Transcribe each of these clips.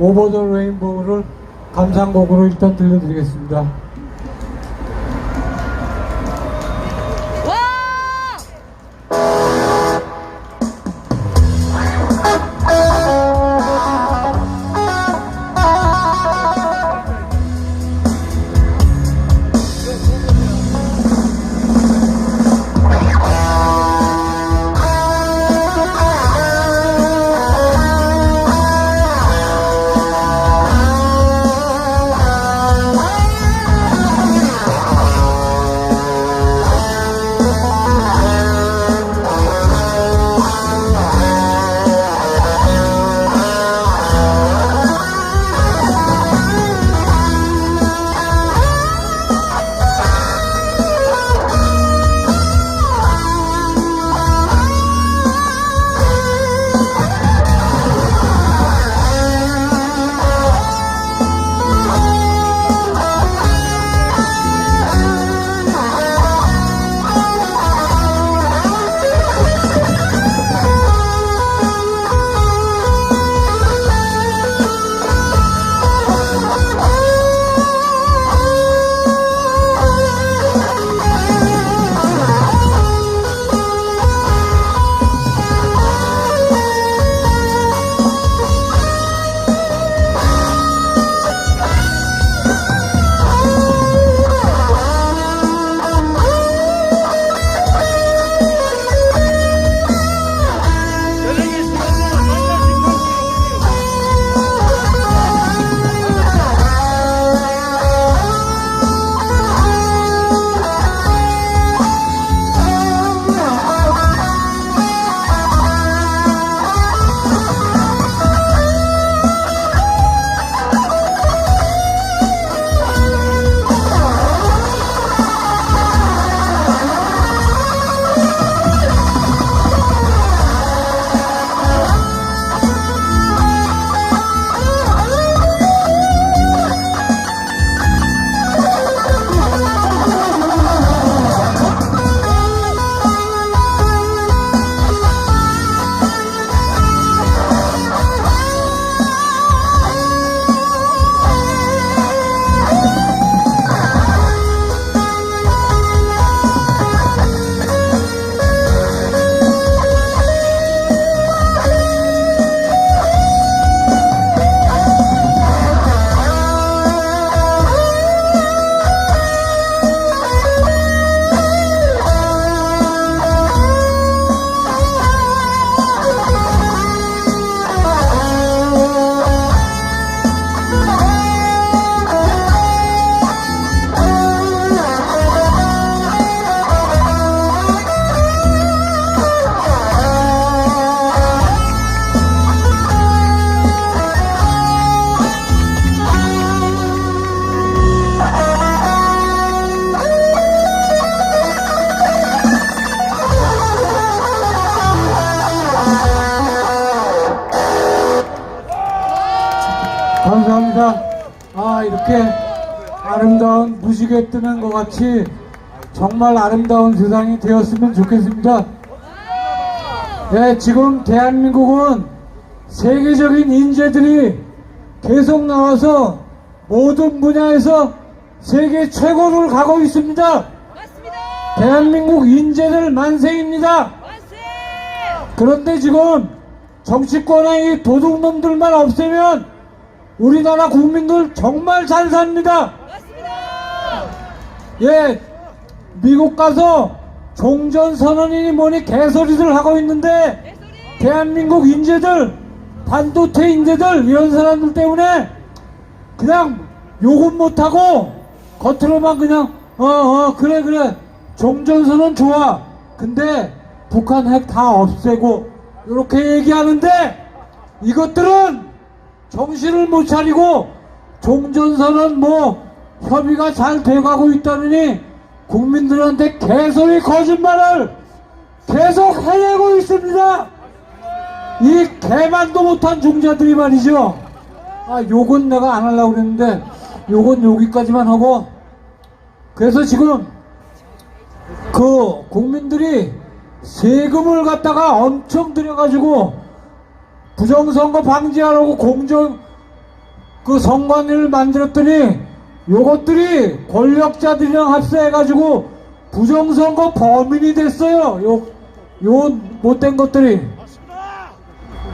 오버 더 레인보우를 감상곡으로 일단 들려드리겠습니다. 무지개 뜨는 것 같이 정말 아름다운 세상이 되었으면 좋겠습니다. 네, 지금 대한민국은 세계적인 인재들이 계속 나와서 모든 분야에서 세계 최고를 가고 있습니다. 대한민국 인재들 만세입니다. 만세! 그런데 지금 정치권의 이 도둑놈들만 없애면 우리나라 국민들 정말 잘 삽니다. 예, 미국 가서 종전선언이니 뭐니 개소리들 하고 있는데! 대한민국 인재들, 반도체 인재들 이런 사람들 때문에 그냥 욕은 못하고 겉으로만 그냥 어어 그래 그래 종전선언 좋아 근데 북한 핵 다 없애고 이렇게 얘기하는데 이것들은 정신을 못 차리고 종전선언 뭐 협의가 잘 돼가고 있다느니 국민들한테 개소리 거짓말을 계속 해내고 있습니다. 이 개만도 못한 종자들이 말이죠. 아, 욕은 내가 안 하려고 그랬는데, 욕은 여기까지만 하고, 그래서 지금, 그, 국민들이 세금을 갖다가 엄청 들여가지고, 부정선거 방지하라고 공정, 그 선관위를 만들었더니 요것들이 권력자들이랑 합세해가지고 부정선거 범인이 됐어요. 요, 요 못된 것들이.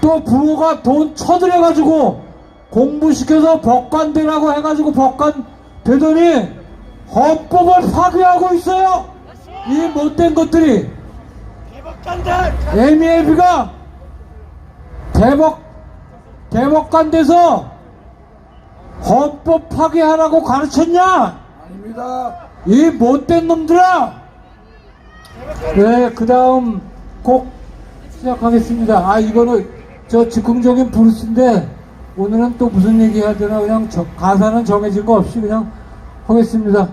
또 부모가 돈 쳐들여가지고 공부시켜서 법관되라고 해가지고 법관 되더니 헌법을 파괴하고 있어요. 이 못된 것들이. MAB가 대법, 대법관 돼서 헌법 파괴하라고 가르쳤냐? 아닙니다. 이 못된 놈들아! 네, 그 다음 곡 시작하겠습니다. 아, 이거는 저 즉흥적인 브루스인데 오늘은 또 무슨 얘기 해야 되나 그냥 저- 가사는 정해진 거 없이 그냥 하겠습니다.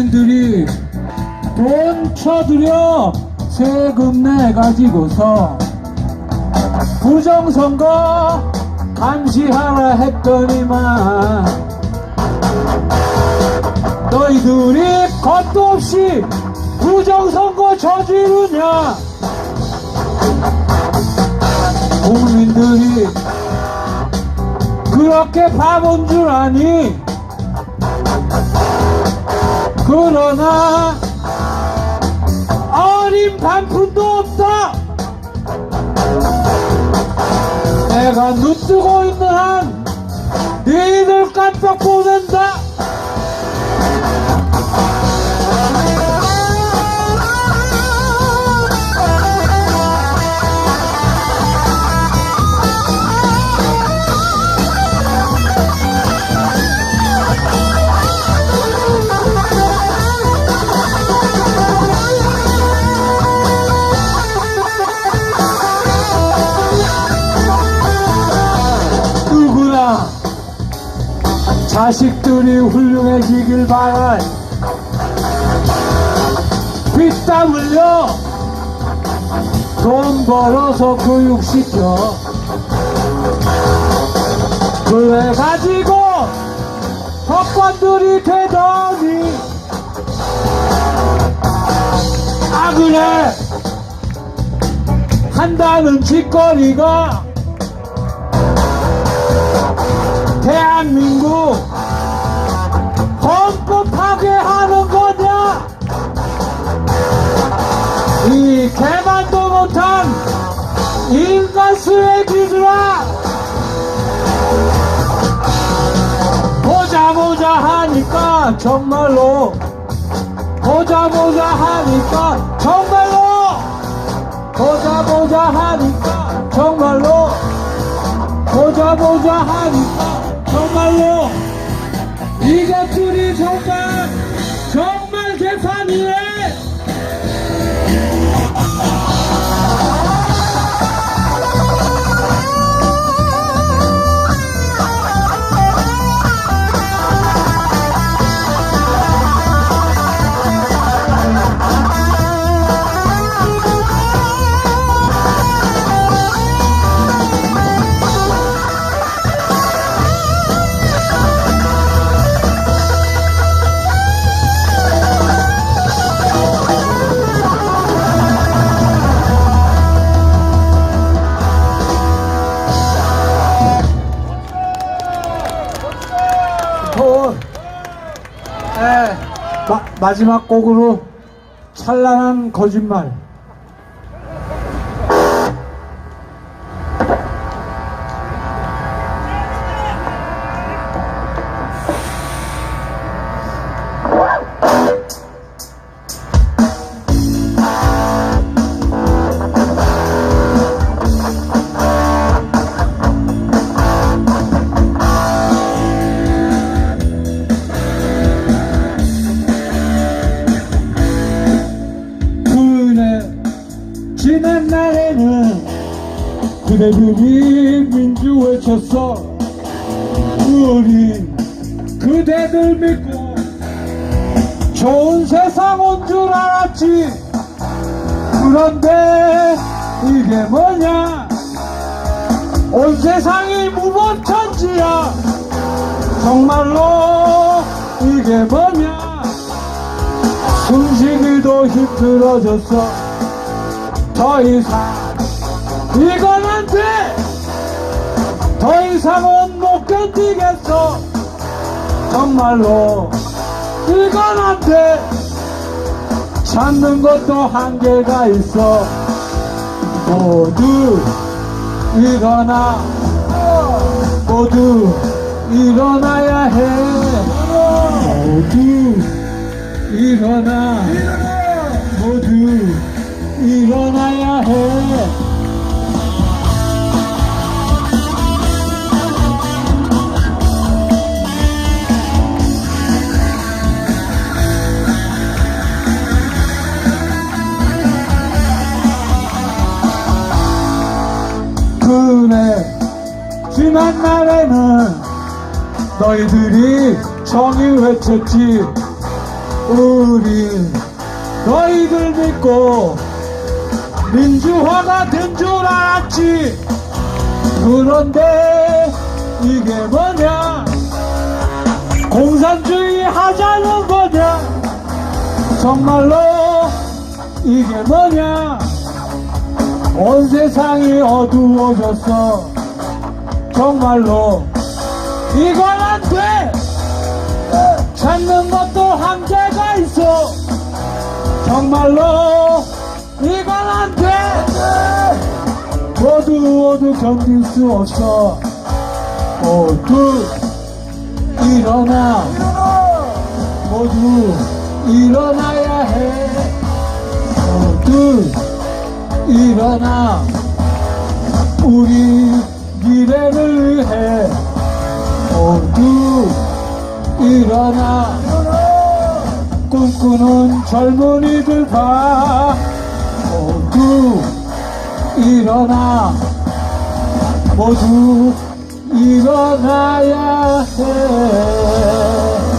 국민들이 돈 쳐들여 세금 내 가지고서 부정선거 감시하라 했더니만 너희들이 겁도 없이 부정선거 저지르냐? 국민들이 그렇게 바본 줄 아니 그러나 어린 반푼도 없다. 내가 눈 뜨고 있는 한 너희들 깜빡 보낸다 자식들이 훌륭해지길 바랄 빚땀 흘려 돈 벌어서 교육시켜. 그래 가지고 법관들이 되더니 아 그래 한다는 짓거리가 대한민국 못한 인간 쓰레기들아! 보자 보자 하니까 정말로 보자 보자 하니까 정말로 보자 보자 하니까 정말로 보자 보자 하니까 정말로 이것들이 정말 정말 개판이네 마, 마지막 곡으로 찬란한 거짓말. 대들이 민주 외쳤어 우린 그대들 믿고 좋은 세상 온 줄 알았지. 그런데 이게 뭐냐? 온 세상이 무법천지야. 정말로 이게 뭐냐? 숨쉬기도 힘들어졌어. 더 이상 이건 안 돼 더 이상은 못 견디겠어. 정말로 이건 안돼. 찾는 것도 한계가 있어. 모두 일어나. 모두 일어나야 해. 모두 일어나. 모두 일어나야 해 지난 날에는 너희들이 정의 외쳤지. 우리 너희들 믿고 민주화가 된 줄 알았지. 그런데 이게 뭐냐? 공산주의 하자는 거냐? 정말로 이게 뭐냐? 온 세상이 어두워졌어 정말로 이건 안 돼! 찾는 것도 한계가 있어. 정말로 이건 안 돼! 모두 모두 견딜 수 없어. 모두 일어나. 모두 일어나야 해. 모두 일어나. 우리 꿈꾸는 젊은이들 봐 모두 일어나 모두 일어나야 해